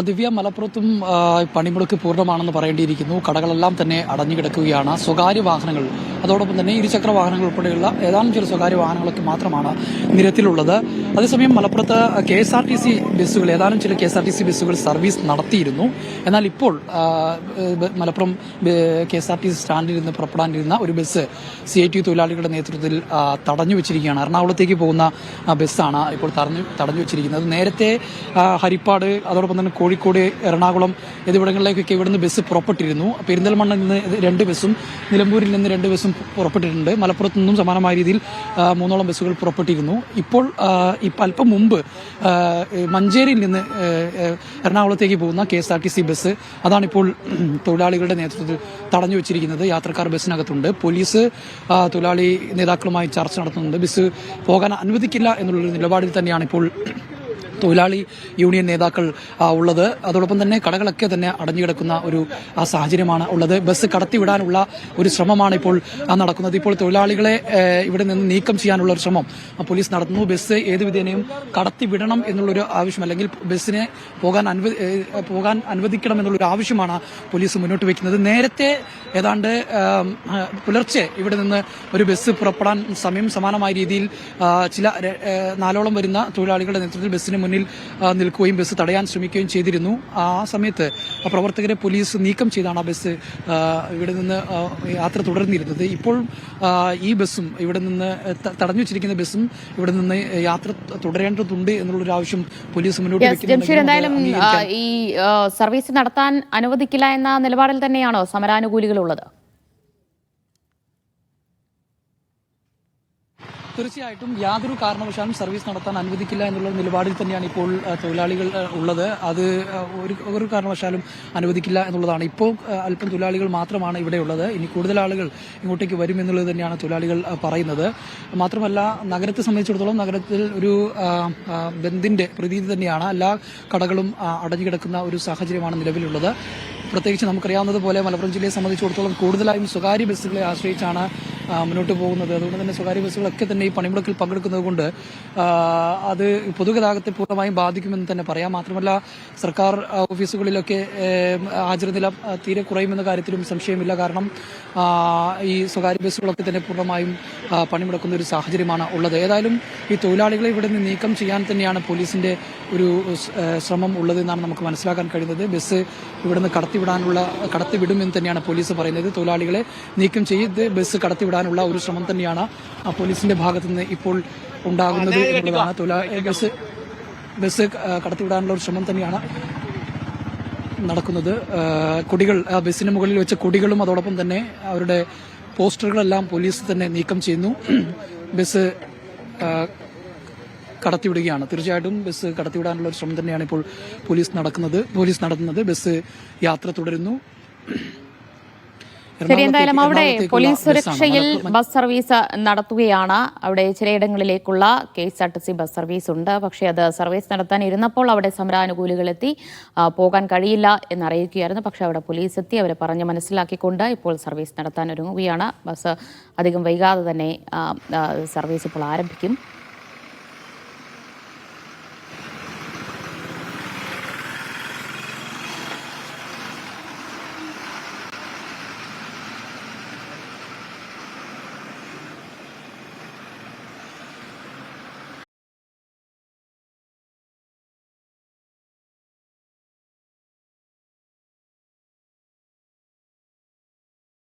ദിവ്യ മലപ്പുറത്തും പണിമുടക്ക് പൂർണമാണെന്ന് പറയേണ്ടിയിരിക്കുന്നു. കടകളെല്ലാം തന്നെ അടഞ്ഞു കിടക്കുകയാണ് സ്വകാര്യ വാഹനങ്ങൾ അതോടൊപ്പം തന്നെ ഇരുചക്ര വാഹനങ്ങൾ ഉൾപ്പെടെയുള്ള ഏതാനും ചില സ്വകാര്യ വാഹനങ്ങളൊക്കെ മാത്രമാണ് നിരത്തിലുള്ളത്. അതേസമയം മലപ്പുറത്ത് K S R T C ബസ്സുകൾ ഏതാനും ചില K S R T C ബസ്സുകൾ സർവീസ് നടത്തിയിരുന്നു. എന്നാൽ ഇപ്പോൾ Malappuram K S R T C സ്റ്റാൻഡിൽ നിന്ന് പുറപ്പെടാനിരുന്ന ഒരു ബസ് സി ഐ ടി തൊഴിലാളികളുടെ നേതൃത്വത്തിൽ തടഞ്ഞു വെച്ചിരിക്കുകയാണ്. എറണാകുളത്തേക്ക് പോകുന്ന ബസ്സാണ് ഇപ്പോൾ തടഞ്ഞു തടഞ്ഞു വെച്ചിരിക്കുന്നത്. നേരത്തെ ഹരിപ്പാട് അതോടൊപ്പം തന്നെ കോഴിക്കോട് എറണാകുളം എന്നിവിടങ്ങളിലേക്കൊക്കെ ഇവിടുന്ന് ബസ് പുറപ്പെട്ടിരുന്നു. പെരിന്തൽമണ്ണ നിന്ന് രണ്ട് ബസ്സും നിലമ്പൂരിൽ നിന്ന് രണ്ട് ബസ്സും പുറപ്പെട്ടിട്ടുണ്ട്. മലപ്പുറത്തു നിന്നും സമാനമായ രീതിയിൽ മൂന്നോളം ബസ്സുകൾ പുറപ്പെട്ടിരുന്നു. ഇപ്പോൾ ഇപ്പം അല്പം മുമ്പ് മഞ്ചേരിയിൽ നിന്ന് എറണാകുളത്തേക്ക് പോകുന്ന K S R T C bus അതാണിപ്പോൾ തൊഴിലാളികളുടെ നേതൃത്വത്തിൽ തടഞ്ഞു വെച്ചിരിക്കുന്നത്. യാത്രക്കാർ ബസ്സിനകത്തുണ്ട്. പോലീസ് തൊഴിലാളി നേതാക്കളുമായി ചർച്ച നടത്തുന്നുണ്ട്. ബസ് പോകാൻ അനുവദിക്കില്ല എന്നുള്ളൊരു നിലപാടിൽ തന്നെയാണ് ഇപ്പോൾ തൊഴിലാളി യൂണിയൻ നേതാക്കൾ ഉള്ളത്. അതോടൊപ്പം തന്നെ കടകളൊക്കെ തന്നെ അടഞ്ഞുകിടക്കുന്ന ഒരു സാഹചര്യമാണ് ഉള്ളത്. ബസ് കടത്തിവിടാനുള്ള ഒരു ശ്രമമാണ് ഇപ്പോൾ നടക്കുന്നത്. ഇപ്പോൾ തൊഴിലാളികളെ ഇവിടെ നിന്ന് നീക്കം ചെയ്യാനുള്ള ഒരു ശ്രമം പോലീസ് നടത്തുന്നു. ബസ് ഏത് വിധേനയും കടത്തിവിടണം എന്നുള്ളൊരു ആവശ്യം അല്ലെങ്കിൽ ബസ്സിനെ പോകാൻ പോകാൻ അനുവദിക്കണം എന്നുള്ളൊരു ആവശ്യമാണ് പോലീസ് മുന്നോട്ട് വയ്ക്കുന്നത്. നേരത്തെ ഏതാണ്ട് പുലർച്ചെ ഇവിടെ നിന്ന് ഒരു ബസ് പുറപ്പെടാൻ സമയം സമാനമായ രീതിയിൽ ചില നാലോളം വരുന്ന തൊഴിലാളികളുടെ നേതൃത്വത്തിൽ ബസ്സിന് മുന്നിൽ ആ, നിൽക്കുകയും ബസ് തടയാൻ ശ്രമിക്കുകയും ചെയ്തിരുന്നു. ആ സമയത്ത് പ്രവർത്തകരെ പോലീസ് നീക്കം ചെയ്താണ് ആ ബസ് ഇവിടെ നിന്ന് യാത്ര തുടർന്നിരുന്നത്. ഇപ്പോൾ ഈ ബസ്സും ഇവിടെ നിന്ന് തടഞ്ഞു വെച്ചിരിക്കുന്ന ബസ്സും ഇവിടെ നിന്ന് യാത്ര തുടരേണ്ടതുണ്ട് എന്നുള്ളൊരു ആവശ്യം പോലീസ് മുന്നോട്ട് അംഗീകരിക്കാൻ ഈ സർവീസ് നടത്താൻ അനുവദിക്കില്ല എന്ന നിലപാടിൽ തന്നെയാണോ സമരാനുകൂലികളുള്ളത്? തീർച്ചയായിട്ടും യാതൊരു കാരണവശാലും സർവീസ് നടത്താൻ അനുവദിക്കില്ല എന്നുള്ള നിലപാടിൽ തന്നെയാണ് ഇപ്പോൾ തൊഴിലാളികൾ ഉള്ളത്. അത് ഒരു ഒരു കാരണവശാലും അനുവദിക്കില്ല എന്നുള്ളതാണ്. ഇപ്പോൾ അല്പം തൊഴിലാളികൾ മാത്രമാണ് ഇവിടെ ഉള്ളത്. ഇനി കൂടുതൽ ആളുകൾ ഇങ്ങോട്ടേക്ക് വരും എന്നുള്ളത് തന്നെയാണ് തൊഴിലാളികൾ പറയുന്നത്. മാത്രമല്ല നഗരത്തെ സംബന്ധിച്ചിടത്തോളം നഗരത്തിൽ ഒരു ബന്ധിന്റെ പ്രതീതി തന്നെയാണ്. എല്ലാ കടകളും അടഞ്ഞു കിടക്കുന്ന ഒരു സാഹചര്യമാണ് നിലവിലുള്ളത്. പ്രത്യേകിച്ച് നമുക്കറിയാവുന്നതുപോലെ മലപ്പുറം ജില്ലയെ സംബന്ധിച്ചിടത്തോളം കൂടുതലായും സ്വകാര്യ ബസ്സുകളെ ആശ്രയിച്ചാണ് മുന്നോട്ട് പോകുന്നത്. അതുകൊണ്ട് തന്നെ സ്വകാര്യ ബസ്സുകളൊക്കെ തന്നെ ഈ പണിമുടക്കിൽ പങ്കെടുക്കുന്നത് കൊണ്ട് അത് പൊതുഗതാഗതത്തെ പൂർണമായും ബാധിക്കുമെന്ന് തന്നെ പറയാം. മാത്രമല്ല സർക്കാർ ഓഫീസുകളിലൊക്കെ ഏ, ഹാജർനില തീരെ കുറയുമെന്ന കാര്യത്തിലും സംശയമില്ല. കാരണം ഈ സ്വകാര്യ ബസ്സുകളൊക്കെ തന്നെ പൂർണമായും പണിമുടക്കുന്ന ഒരു സാഹചര്യമാണ് ഉള്ളത്. ഏതായാലും ഈ തൊഴിലാളികളെ ഇവിടെ നിന്ന് നീക്കം ചെയ്യാൻ തന്നെയാണ് പോലീസിന്റെ ഒരു ശ്രമം ഉള്ളതെന്നാണ് നമുക്ക് മനസ്സിലാക്കാൻ കഴിയുന്നത്. ബസ് ഇവിടുന്ന് കടത്തിവിടാനുള്ള കടത്തിവിടുമെന്ന് തന്നെയാണ് പോലീസ് പറയുന്നത്. തൊഴിലാളികളെ നീക്കം ചെയ്ത് ബസ് കടത്തിവിടാനുള്ള ഒരു ശ്രമം തന്നെയാണ് പോലീസിന്റെ ഭാഗത്തു നിന്ന് ഇപ്പോൾ ഉണ്ടാകുന്നത് എന്നുള്ളതാണ്. ബസ് ബസ് കടത്തിവിടാനുള്ള ഒരു ശ്രമം തന്നെയാണ് നടക്കുന്നത്. കൊടികൾ ബസ്സിന് മുകളിൽ വെച്ച കൊടികളും അതോടൊപ്പം തന്നെ അവരുടെ പോസ്റ്ററുകളെല്ലാം പോലീസ് തന്നെ നീക്കം ചെയ്യുന്നു. ബസ് കടത്തിവിടുകയാണ് തീർച്ചയായിട്ടും ബസ് കടത്തിവിടാനുള്ള ഒരു ശ്രമം തന്നെയാണ് ഇപ്പോൾ പോലീസ് നടക്കുന്നത്. പോലീസ് നടത്തുന്നത്. ബസ് യാത്ര തുടരുന്നു. ശരി എന്തായാലും അവിടെ പോലീസ്. സുരക്ഷയിൽ ബസ് സർവീസ് നടത്തുകയാണ്. അവിടെ ചിലയിടങ്ങളിലേക്കുള്ള K S R T C bus service ഉണ്ട്. പക്ഷേ അത് സർവീസ് നടത്താൻ ഇരുന്നപ്പോൾ അവിടെ സമരാനുകൂലികൾ എത്തി. പോകാൻ കഴിയില്ല എന്നറിയിക്കുകയായിരുന്നു. പക്ഷേ അവിടെ പോലീസ് എത്തി. അവരെ പറഞ്ഞ് മനസ്സിലാക്കിക്കൊണ്ട് ഇപ്പോൾ സർവീസ് നടത്താൻ ഒരുങ്ങുകയാണ്. ബസ് അധികം വൈകാതെ തന്നെ സർവീസ് ഇപ്പോൾ ആരംഭിക്കും.